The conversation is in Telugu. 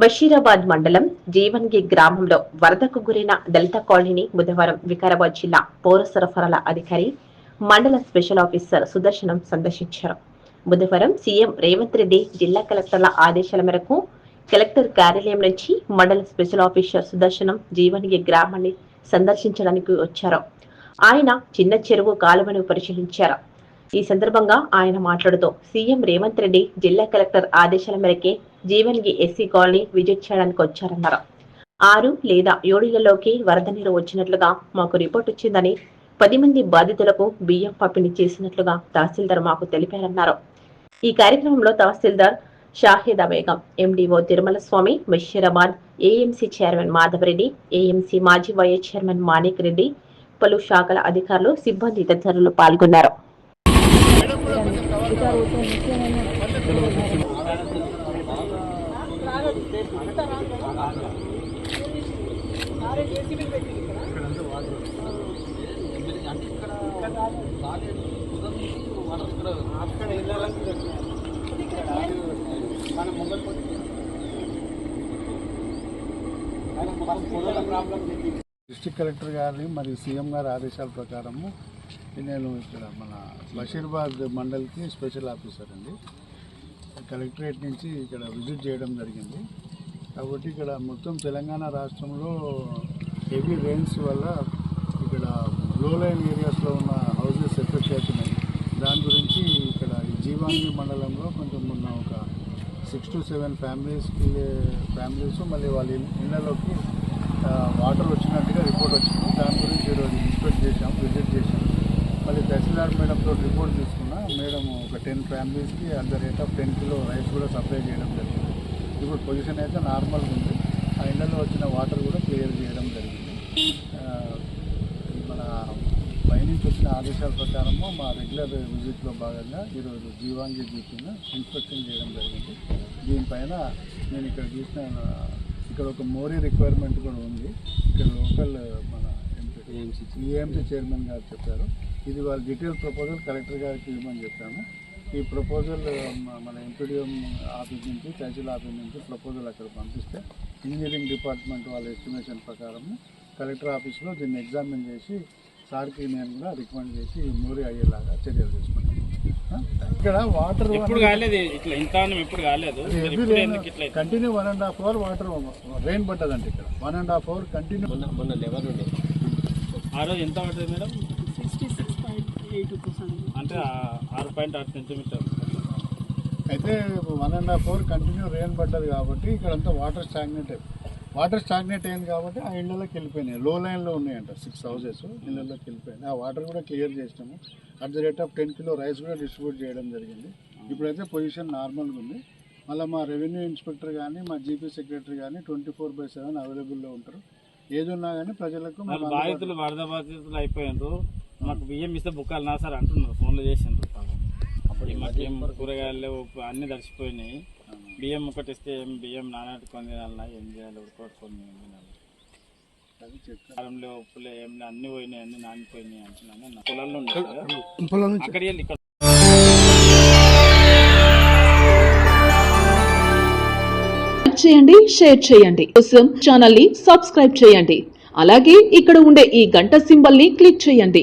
బషీరాబాద్ మండలం జీవన్గి గ్రామంలో వరదకు గురైన దళిత కాలనీని బుధవారం వికారాబాద్ జిల్లా పౌర సరఫరాల అధికారి మండల స్పెషల్ ఆఫీసర్ సుదర్శనం సందర్శించారు. బుధవారం సీఎం రేవంత్ రెడ్డి జిల్లా కలెక్టర్ల ఆదేశాల మేరకు కలెక్టర్ కార్యాలయం నుంచి మండల స్పెషల్ ఆఫీసర్ సుదర్శనం జీవన్గి గ్రామాన్ని సందర్శించడానికి వచ్చారు. ఆయన చిన్న చెరువు కాలువను పరిశీలించారు. ఈ సందర్భంగా ఆయన మాట్లాడుతూ సీఎం రేవంత్ రెడ్డి జిల్లా కలెక్టర్ ఆదేశాల మేరకే జీవన్గి ఎస్సీ కాలనీ విజిట్ చేయడానికి వచ్చారన్నారు. ఆరు లేదా ఏడులలోకి వరద నీరు వచ్చినట్లుగా మాకు రిపోర్ట్ వచ్చిందని పది మంది బాధితులకు బియ్యం పంపిణీ చేసినట్లుగా తహసీల్దార్ మాకు తెలిపారన్నారు. ఈ కార్యక్రమంలో tahsildar Shahida Begum MDO Tirumala Swamy Basheerabad AMC chairman Madhava Reddy AMC మాజీ వైఎస్ చైర్మన్ మాణిక్ రెడ్డి పలు శాఖల అధికారులు సిబ్బంది తదితరులు పాల్గొన్నారు. డిస్ట్రిక్ట్ కలెక్టర్ గారి మరియు సీఎం గారి ఆదేశాల ప్రకారము నేను ఇక్కడ మన బషీర్బాద్ మండల్కి స్పెషల్ ఆఫీసర్ అండి. కలెక్టరేట్ నుంచి ఇక్కడ విజిట్ చేయడం జరిగింది. కాబట్టి ఇక్కడ మొత్తం తెలంగాణ రాష్ట్రంలో హెవీ రెయిన్స్ వల్ల ఇక్కడ లో లైన్ ఏరియాస్లో ఉన్న హౌసెస్ ఎఫెక్ట్ అవుతున్నాయి దాని గురించి ఇక్కడ జీవాంగి మండలంలో కొంచెం ఉన్న ఒక సిక్స్ టు సెవెన్ ఫ్యామిలీస్కి ఫ్యామిలీస్ మళ్ళీ వాళ్ళ ఇళ్ళలోకి వాటర్ వచ్చినట్టుగా రిపోర్ట్ వచ్చింది. దాని గురించి ఈరోజు ఇన్స్పెక్ట్ చేశాం విజిట్ చేశాం. మళ్ళీ తహసీల్దార్ మేడంతో రిపోర్ట్ తీసుకున్నాం. మేడం ఒక టెన్ ఫ్యామిలీస్కి at the rate of ten kilo rice కూడా సప్లై చేయడం జరిగింది. ఇప్పుడు పొజిషన్ అయితే నార్మల్గా ఉంది. ఆ ఇళ్ళలో వచ్చిన వాటర్ కూడా క్లియర్ చేయడం జరిగింది. మన పైనుంచి వచ్చిన ఆదేశాల ప్రకారము మా రెగ్యులర్ విజిట్లో భాగంగా ఈరోజు జీవాంగి బీచ్ను ఇన్స్పెక్షన్ చేయడం జరిగింది. దీనిపైన నేను ఇక్కడ చూసిన ఇక్కడ ఒక మోరీ రిక్వైర్మెంట్ కూడా ఉంది. ఇక్కడ లోకల్ మన ఏఎంసీ చైర్మన్ గారు చెప్పారు. ఇది వాళ్ళ డీటెయిల్ ప్రపోజల్ కలెక్టర్ గారికి ఇవ్వమని చెప్పాము. ఈ ప్రపోజల్ మన ఎంపీడీఎం ఆఫీస్ నుంచి తహసీల్ ఆఫీస్ నుంచి ప్రపోజల్ అక్కడ పంపిస్తే ఇంజనీరింగ్ డిపార్ట్మెంట్ వాళ్ళ ఎస్టిమేషన్ ప్రకారం కలెక్టర్ ఆఫీస్లో దీన్ని ఎగ్జామిన్ చేసి సార్కి నేను కూడా రికమెండ్ చేసి మోరీ అయ్యేలాగా చర్యలు తీసుకుంటాను ఆ? ఇక్కడ water? Continue one and half hour water rain పడ్డదండి ఇక్కడ. One and half hour continue ఆ రోజు ఎంత పడుతుంది madam sixty six point eight percent అంటే ఆ- ఆరు పాయింట్ ఆరు సెంటీమీటర్ అయితే one and half hour continue rain పడ్డది కాబట్టి ఇక్కడ అంతా వాటర్ స్టాగ్నేట్ వాటర్ స్టాగ్నేట్ అయింది కాబట్టి ఆ ఇళ్ళలోకి వెళ్ళిపోయినాయి. లో లైన్లో ఉన్నాయంట సిక్స్ హౌసెస్ ఇళ్ళలోకి వెళ్ళిపోయినాయి. ఆ వాటర్ కూడా క్లియర్ చేసినాము. At the rate of ten kilo rice కూడా డిస్ట్రిబ్యూట్ చేయడం జరిగింది. ఇప్పుడైతే పొజిషన్ నార్మల్గా ఉంది. మళ్ళీ మా రెవెన్యూ ఇన్స్పెక్టర్ కానీ మా జీపీ సెక్రటరీ కానీ ట్వంటీ ఫోర్ బై సెవెన్ అవైలబుల్లో ఉంటారు. ఏది ఉన్నా కానీ ప్రజలకు బాధితులు వరద బాధితులు అయిపోయినారు. మాకు బియ్యం ఇస్తే బుక్కాలు నా సార్ అంటున్నారు. ఫోన్లో చేసిండ్రు పాపం. ఈ మాకేం కూరగాయలు లేవు, అన్ని తడిచిపోయినాయి బియ్యం ఒకటి ఇస్తే ఏం బియ్యం నానాటుకొని తినాలన్నా ఏం చేయాలి? ఉడకొట్టుకొని తినాలి. కారంలో ఉప్పులే ఏం అన్ని పోయినాయి అన్ని నానిపోయినాయి అంటున్నాను. నా పొలాల్లో. అక్కడికి వెళ్ళి ఇక్కడ. చేయండి షేర్ చేయండి. కోసం ఛానల్ని సబ్స్క్రైబ్ చేయండి. అలాగే ఇక్కడ ఉండే ఈ గంట సింబల్ని క్లిక్ చేయండి.